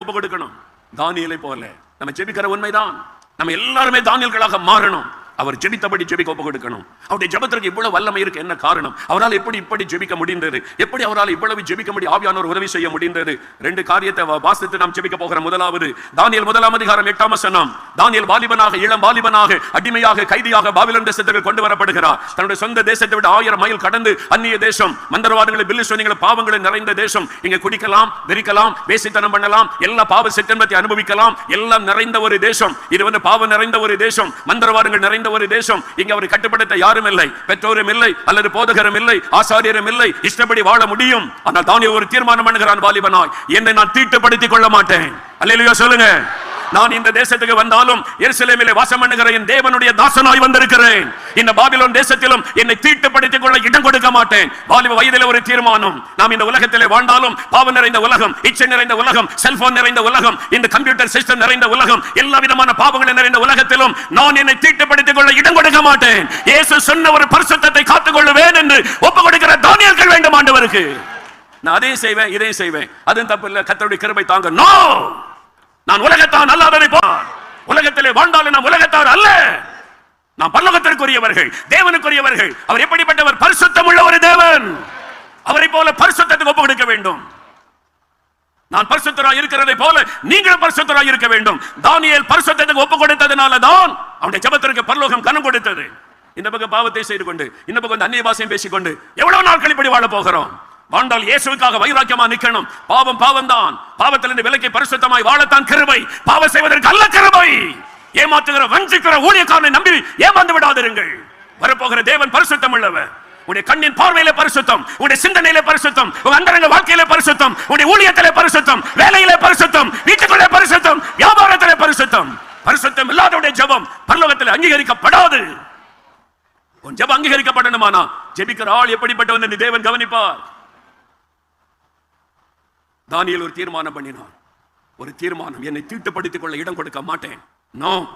ஒப்பு கொடுக்கணும். தானியலை போல. நம்ம ஜெபிக்கிற உண்மைதான். நம்ம எல்லாருமே தானியல்களாக மாறணும். அவர் ஜெபித்தபடி ஜெபிக்க ஒப்பு கொடுக்கணும். அவருடைய ஜெபத்திற்கு இவ்வளவு வல்லமை இருக்கு என்ன காரணம்? அவரால் எப்படி இப்படி ஜெபிக்க முடிந்தது? எப்படி அவரால் இவ்வளவு ஜெபிக்க முடியும் ஆவியானவர் உதவி செய்ய முடிந்தது? ரெண்டு காரியத்தை வாசித்து நாம் ஜெபிக்க போகிற முதலாவது தானியல் முதலாம் அதிகாரம் எட்டாம் சனம் தானியல் வாலிபனாக இளம் வாலிபனாக அடிமையாக கைதியாக பாபிலோன் தேசத்திற்கு கொண்டு வரப்படுகிறார் தன்னுடைய சொந்த தேசத்தை விட ஆயிரம் மைல் கடந்து அந்நிய தேசம் மந்திரவாதங்களை பில்லு சொன்னீங்க பாவங்களை நிறைந்த தேசம். இங்க குடிக்கலாம் வெறிக்கலாம் வேசித்தனம் பண்ணலாம் எல்லா பாவ சித்தன்பத்தை அனுபவிக்கலாம். எல்லாம் நிறைந்த ஒரு தேசம். இது வந்து பாவம் நிறைந்த ஒரு தேசம். மந்திரவாதங்கள் நிறைந்த ஒரு தேசம். இங்க அவர் கட்டுப்படுத்த யாரும் இல்லை. பெற்றோரும் இல்லை அல்லது போதகரும் இல்லை ஆசாரியரும் இல்லை. இஷ்டப்படி வாழ முடியும். ஆனால் தானிய ஒரு தீர்மானம் பண்ணுகிறான் வாலிபனாய். என்னை நான் தீட்டுப்படுத்திக் கொள்ள மாட்டேன். அல்லேலூயா சொல்லுங்க. நான் இந்த தேசத்துக்கு வந்தாலும் எருசலேமிலே வாசம் பண்ணுகிற என் தேவனுடைய தாசனாய் வந்திருக்கிறேன். இந்த பாபிலோன் தேசத்திலும் என்னை தீட்டுப்படுத்திக் கொள்ள இடம் கொடுக்க மாட்டேன். வாலிப வயதில் ஒரு தீர்மானம். நாம் இந்த உலகத்திலே வாழ்ந்தாலும் பாவம் நிறைந்த உலகம் இச்சை நிறைந்த உலகம் செல்போன் நிறைந்த உலகம் இந்த கம்ப்யூட்டர் சிஸ்டம் நிறைந்த உலகம் எல்லா விதமான பாவங்கள் நிறைந்த உலகத்திலும் நான் என்னை தீட்டுப்படுத்திக் கொள்ள இடம் கொடுக்க மாட்டேன். இயேசு சொன்ன ஒரு பரிசுத்தத்தை காத்துக் கொள்ளுவேன் என்று ஒப்பு கொடுக்கிற தானியல்கள் வேண்டும் ஆண்டவருக்கு. நான் அதையும் செய்வேன் இதையும் செய்வேன். அதுவும் தப்பு இல்லை. கத்தருடைய கிருபை தாங்க. நோ நான் உலகத்தான் அல்லாததை பார் உலகத்திலே வாழ்ந்தாலும் நாம் உலகத்தார் அல்ல. நாம் பல்லோகத்திற்குரியவர்கள் தேவனுக்குரியவர்கள். அவர் எப்படிப்பட்டவர்? பரிசுத்தம் உள்ள ஒரு தேவன். அவரை போல பரிசுத்தத்துக்கு ஒப்பு கொடுக்க வேண்டும். நான் பரிசுத்தராய் இருக்கிறதை போல நீங்களும் பரிசுத்தராய் இருக்க வேண்டும். தானியல் பரிசுத்தத்துக்கு ஒப்பு கொடுத்ததுனால தான் அவனுடைய ஜெபத்திற்கு பரலோகம் கனம் கொடுத்தது. இந்த பக்கம் பாவத்தை செய்து கொண்டு இந்த பக்கம் வந்து அந்நிய பாசையும் பேசிக்கொண்டு எவ்வளவு நாட்கள் இப்படி வாழ போகிறோம்? வாழ்ந்தால் இயேசுக்காக வைராக்கியமா நிக்கணும் பாவம் பாவம் தான் பாவத்திலிருந்து விலக்கி பரிசுத்தமாய் வாழத்தான் கிருபை. பாவம் செய்வதற்கு அல்ல கிருபை. ஏமாற்றுகிற வஞ்சிக்கிற ஊழியக்காரனை நம்பி ஏமாந்து விடாதிருங்கள். வரப்போகிற தேவன் பரிசுத்தம் உள்ளவர். உடைய கண்ணின் பார்வையில பரிசுத்தம். உடைய சிந்தனையில பரிசுத்தம். உங்க அந்தரங்க வாழ்க்கையில பரிசுத்தம். உடைய ஊழியத்திலே பரிசுத்தம். வேலையிலே பரிசுத்தம். வீட்டுக்குள்ளே பரிசுத்தம். வியாபாரத்தில பரிசுத்தம். பரிசுத்தம் இல்லாதவுடைய ஜெபம் பரலோகத்தில் அங்கீகரிக்கப்படாது. உன் ஜபம் அங்கீகரிக்கப்படணுமானா ஜெபிக்கிற ஆள் எப்படிப்பட்டவன் என்று தேவன் கவனிப்பார். தானியல் ஒரு தீர்மானம் பண்ணினான் ஒரு தீர்மானம். என்னை தீட்டுப்படுத்திக் கொள்ள இடம் கொடுக்க மாட்டேன். நோ.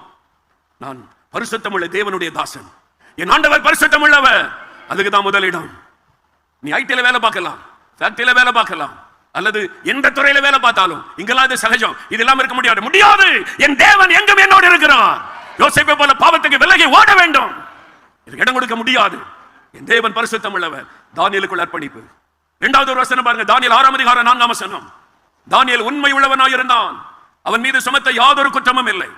நான் பரிசுத்தமுள்ள தேவனுடைய தாசன். என் ஆண்டவர் பரிசுத்தம் அதுக்கு தான் முதலிடம். நீ ஐடியில் வேலை பார்க்கலாம். ஃபேக்டரியில் வேலை பார்க்கலாம். அல்லது எந்த துறையில வேலை பார்த்தாலும். இங்கெல்லாம் இது சகஜம். இது இல்லாம இருக்க முடியாது. முடியாது. என் தேவன் எங்கும் என்னோடு இருக்கிறான் யோசிப்பை போல பாவத்துக்கு விலகி ஓட வேண்டும். இதுக்கு இடம் கொடுக்க முடியாது. என் தேவன் பரிசுத்தம் உள்ளவர் தானியலுக்குள் அர்ப்பணிப்பு. இரண்டாவது ஒரு வசனம் பாருங்க. தானியல் ஆறாம் அதிகாரம் நான்காம் வசனம். தானியல் உண்மை உள்ளவனாயிருந்தான். அவன் மீது சுமத்த யாதொரு குற்றமும் இல்லை.